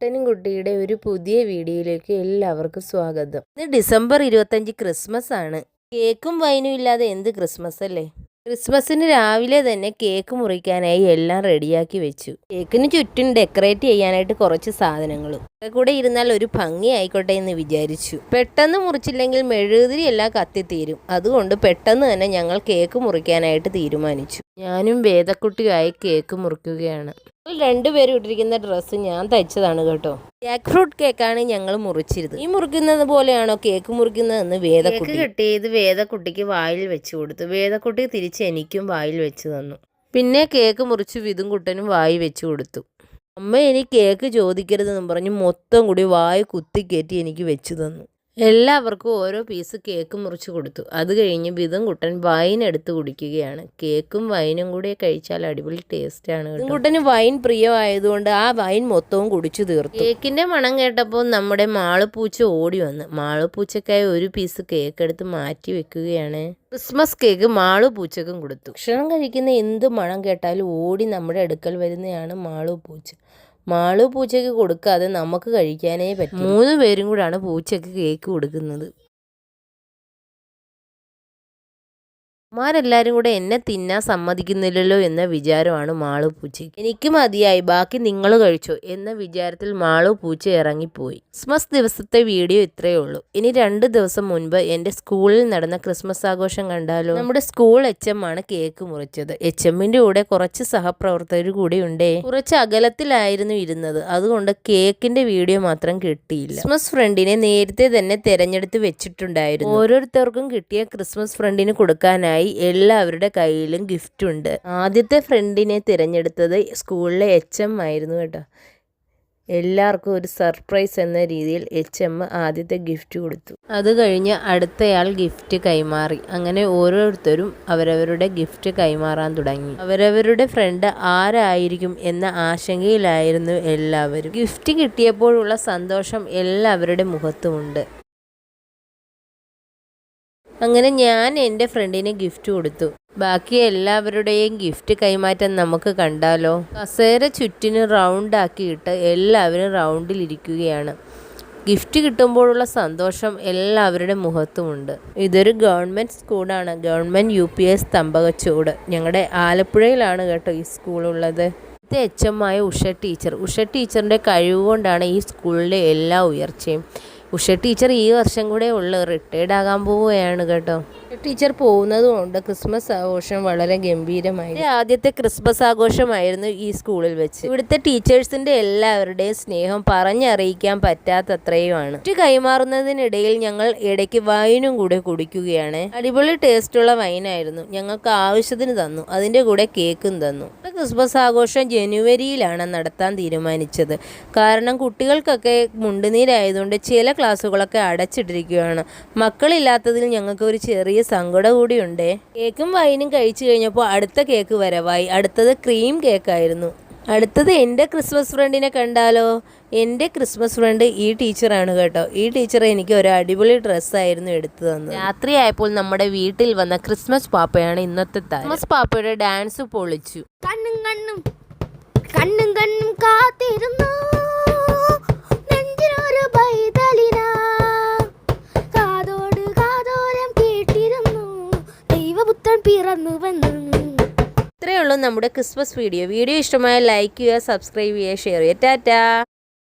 കുട്ടനും കുട്ടിയുടെ ഒരു പുതിയ വീഡിയോയിലേക്ക് എല്ലാവർക്കും സ്വാഗതം. ഇത് ഡിസംബർ ഇരുപത്തഞ്ച് ക്രിസ്മസ് ആണ്. കേക്കും വൈനും ഇല്ലാതെ എന്ത് ക്രിസ്മസ് അല്ലേ? ക്രിസ്മസിന് രാവിലെ തന്നെ കേക്ക് മുറിക്കാനായി എല്ലാം റെഡിയാക്കി വെച്ചു. കേക്കിന് ചുറ്റും ഡെക്കറേറ്റ് ചെയ്യാനായിട്ട് കുറച്ച് സാധനങ്ങളും. ഒക്കെ കൂടെ ഇരുന്നാൽ ഒരു ഭംഗി ആയിക്കോട്ടെ എന്ന് വിചാരിച്ചു. പെട്ടെന്ന് മുറിച്ചില്ലെങ്കിൽ മെഴുകുതിരി എല്ലാം കത്തിത്തീരും. അതുകൊണ്ട് പെട്ടെന്ന് തന്നെ ഞങ്ങൾ കേക്ക് മുറിക്കാനായിട്ട് തീരുമാനിച്ചു. ഞാനും വേദക്കുട്ടിയായി കേക്ക് മുറിക്കുകയാണ്. രണ്ടുപേരും ഇട്ടിരിക്കുന്ന ഡ്രസ്സ് ഞാൻ തയ്ച്ചതാണ് കേട്ടോ. ജാക്ക് ഫ്രൂട്ട് കേക്കാണ് ഞങ്ങൾ മുറിച്ചിരുന്നത്. ഈ മുറിക്കുന്നത് പോലെയാണോ കേക്ക് മുറിക്കുന്നതെന്ന് വേദക്കുട്ടി. കിട്ടിയത് വേദക്കുട്ടിക്ക് വായിൽ വെച്ച് കൊടുത്തു. വേദക്കുട്ടി തിരിച്ച് എനിക്കും വായിൽ വെച്ച് തന്നു. പിന്നെ കേക്ക് മുറിച്ച് വിതും കുട്ടനും വായി വെച്ച് കൊടുത്തു. അമ്മ എനിക്ക് കേക്ക് ചോദിക്കരുതെന്നും പറഞ്ഞ് മൊത്തം കൂടി വായ കുത്തിക്കയറ്റി എനിക്ക് വെച്ചു തന്നു. എല്ലാവർക്കും ഓരോ പീസ് കേക്ക് മുറിച്ച് കൊടുത്തു. അത് കഴിഞ്ഞ് ബിതും കുട്ടൻ വൈൻ എടുത്ത് കുടിക്കുകയാണ്. കേക്കും വൈനും കൂടെ കഴിച്ചാൽ അടിപൊളി ടേസ്റ്റ് ആണ് കുട്ടന് വൈൻ പ്രിയമായതുകൊണ്ട് ആ വൈൻ മൊത്തവും കുടിച്ചു തീർത്തു. കേക്കിന്റെ മണം കേട്ടപ്പോൾ നമ്മുടെ മാളുപൂച്ച ഓടി വന്ന്. മാളുപൂച്ചക്കായി ഒരു പീസ് കേക്ക് എടുത്ത് മാറ്റി വെക്കുകയാണ്. ക്രിസ്മസ് കേക്ക് മാളു പൂച്ചക്കും കൊടുത്തു. ഭക്ഷണം കഴിക്കുന്ന എന്ത് മണം കേട്ടാലും ഓടി നമ്മുടെ അടുക്കൽ വരുന്നതാണ് മാളു പൂച്ച മാളു പൂച്ചയ്ക്ക് കൊടുക്കാതെ നമുക്ക് കഴിക്കാനേ പറ്റും. മൂന്ന് പേരും കൂടാണ് പൂച്ചയ്ക്ക് കേക്ക് കൊടുക്കുന്നത്. മാരെല്ലാരും കൂടെ എന്നെ തിന്നാൻ സമ്മതിക്കുന്നില്ലല്ലോ എന്ന വിചാരമാണ് മാളു പൂച്ചയ്ക്ക്. എനിക്ക് മതിയായി ബാക്കി നിങ്ങൾ കഴിച്ചോ എന്ന വിചാരത്തിൽ മാളു പൂച്ച ഇറങ്ങിപ്പോയി. ക്രിസ്മസ് ദിവസത്തെ വീഡിയോ ഇത്രയേ ഉള്ളൂ. ഇനി രണ്ട് ദിവസം മുൻപ് എന്റെ സ്കൂളിൽ നടന്ന ക്രിസ്മസ് ആഘോഷം കണ്ടാലോ? നമ്മുടെ സ്കൂൾ എച്ച് എം ആണ് കേക്ക് മുറിച്ചത്. എച്ച് എമ്മിന്റെ കൂടെ കുറച്ച് സഹപ്രവർത്തകർ കൂടി ഉണ്ടേ? കുറച്ച് അകലത്തിലായിരുന്നു ഇരുന്നത്. അതുകൊണ്ട് കേക്കിന്റെ വീഡിയോ മാത്രം കിട്ടിയില്ല. ക്രിസ്മസ് ഫ്രണ്ടിനെ നേരത്തെ തന്നെ തെരഞ്ഞെടുത്ത് വെച്ചിട്ടുണ്ടായിരുന്നു. ഓരോരുത്തർക്കും കിട്ടിയ ക്രിസ്മസ് ഫ്രണ്ടിന് കൊടുക്കാനായി എല്ലാവരുടെ കയ്യിലും ഗിഫ്റ്റ് ഉണ്ട്. ആദ്യത്തെ ഫ്രണ്ടിനെ തിരഞ്ഞെടുത്തത് സ്കൂളിലെ എച്ച് എം ആയിരുന്നു കേട്ടോ. എല്ലാവർക്കും ഒരു സർപ്രൈസ് എന്ന രീതിയിൽ എച്ച് എം ആദ്യത്തെ ഗിഫ്റ്റ് കൊടുത്തു. അത് കഴിഞ്ഞ് അടുത്തയാൾ ഗിഫ്റ്റ് കൈമാറി. അങ്ങനെ ഓരോരുത്തരും അവരവരുടെ ഗിഫ്റ്റ് കൈമാറാൻ തുടങ്ങി. അവരവരുടെ ഫ്രണ്ട് ആരായിരിക്കും എന്ന ആശങ്കയിലായിരുന്നു എല്ലാവരും. ഗിഫ്റ്റ് കിട്ടിയപ്പോഴുള്ള സന്തോഷം എല്ലാവരുടെ മുഖത്തുമുണ്ട്. അങ്ങനെ ഞാൻ എന്റെ ഫ്രണ്ടിന് ഗിഫ്റ്റ് കൊടുത്തു. ബാക്കി എല്ലാവരുടെയും ഗിഫ്റ്റ് കൈമാറ്റം നമുക്ക് കണ്ടാലോ? കസേര ചുറ്റിന് റൗണ്ട് ആക്കിയിട്ട് എല്ലാവരും റൗണ്ടിലിരിക്കുകയാണ് ഗിഫ്റ്റ് കിട്ടുമ്പോഴുള്ള സന്തോഷം എല്ലാവരുടെ മുഖത്തുമുണ്ട്. ഇതൊരു ഗവൺമെന്റ് സ്കൂളാണ് government U P S Thambakachuvadu ഞങ്ങളുടെ ആലപ്പുഴയിലാണ് കേട്ടോ ഈ സ്കൂളുള്ളത് ഇവിടുത്തെ എച്ച് എം ആയ ഉഷ ടീച്ചർ ഉഷ ടീച്ചറിന്റെ കഴിവ് കൊണ്ടാണ് ഈ സ്കൂളിലെ എല്ലാ ഉയർച്ചയും. ഉഷ ടീച്ചർ ഈ വർഷം കൂടെ ഉള്ളു. റിട്ടയർഡ് ആകാൻ പോവുകയാണ് കേട്ടോ. ടീച്ചർ പോകുന്നതും ഉണ്ട് ക്രിസ്മസ് ആഘോഷം വളരെ ഗംഭീരമായി. ആദ്യത്തെ ക്രിസ്മസ് ആഘോഷമായിരുന്നു ഈ സ്കൂളിൽ വെച്ച്. ഇവിടുത്തെ ടീച്ചേഴ്സിന്റെ എല്ലാവരുടെയും സ്നേഹം പറഞ്ഞറിയിക്കാൻ പറ്റാത്തത്രയുമാണ്. ഗിഫ്റ്റ് കൈമാറുന്നതിനിടയിൽ ഞങ്ങൾ ഇടയ്ക്ക് വൈനും കൂടെ കുടിക്കുകയാണ്. അടിപൊളി ടേസ്റ്റുള്ള വൈനായിരുന്നു. ഞങ്ങൾക്ക് ആവശ്യത്തിന് തന്നു. അതിന്റെ കൂടെ കേക്കും തന്നു. ക്രിസ്മസ് ആഘോഷം ജനുവരിയിലാണ് നടത്താൻ തീരുമാനിച്ചത്. കാരണം കുട്ടികൾക്കൊക്കെ മുണ്ടുനീരായതുകൊണ്ട് ചില ക്ലാസ്സുകളൊക്കെ അടച്ചിട്ടിരിക്കുകയാണ്. മക്കളില്ലാത്തതിൽ ഞങ്ങൾക്ക് ഒരു ചെറിയ സങ്കടം കൂടിയുണ്ടേ. കേക്കും വൈനും കഴിച്ചു കഴിഞ്ഞപ്പോൾ അടുത്ത കേക്ക് വരവായി. അടുത്തത് ക്രീം കേക്കായിരുന്നു. അടുത്തത് എന്റെ ക്രിസ്മസ് ഫ്രണ്ടിനെ കണ്ടാലോ? എന്റെ ക്രിസ്മസ് ഫ്രണ്ട് ഈ ടീച്ചറാണ് കേട്ടോ. ഈ ടീച്ചർ എനിക്ക് ഒരു അടിപൊളി ഡ്രസ്സായിരുന്നു എടുത്തു തന്നത്. രാത്രിയായപ്പോൾ നമ്മുടെ വീട്ടിൽ വന്ന ക്രിസ്മസ് പാപ്പയാണ് ഇന്നത്തെ താരം. ക്രിസ്മസ് പാപ്പയുടെ ഡാൻസ് പൊളിച്ചു. കണ്ണും കണ്ണും കണ്ണും കണ്ണും കാത്തിരുന്നു. പിറന്നുവെന്ന് ഇത്രയേ ഉള്ളൂ നമ്മുടെ ക്രിസ്മസ് വീഡിയോ. വീഡിയോ ഇഷ്ടമായ ലൈക്ക് ചെയ്യുക സബ്സ്ക്രൈബ് ചെയ്യുക ഷെയർ ചെയ്യുക. ടാറ്റാ.